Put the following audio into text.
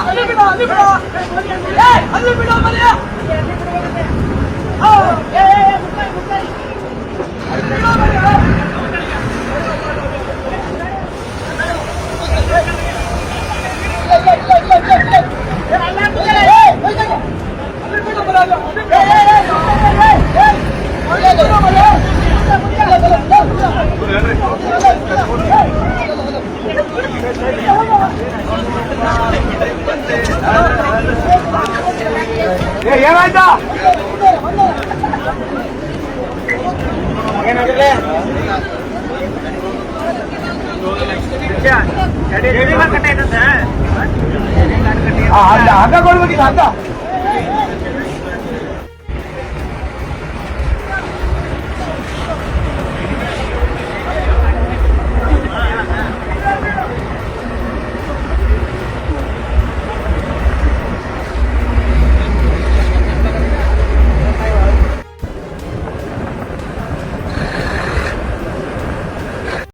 அள்ளிவிடா அள்ளிவிடா அள்ளிவிடா மரியா. ಏನಾಯ್ತಾ? ಹಗ್ಗ ಕೊಡ್ಬೇಕಿಲ್ಲ ಹಗ್ಗ.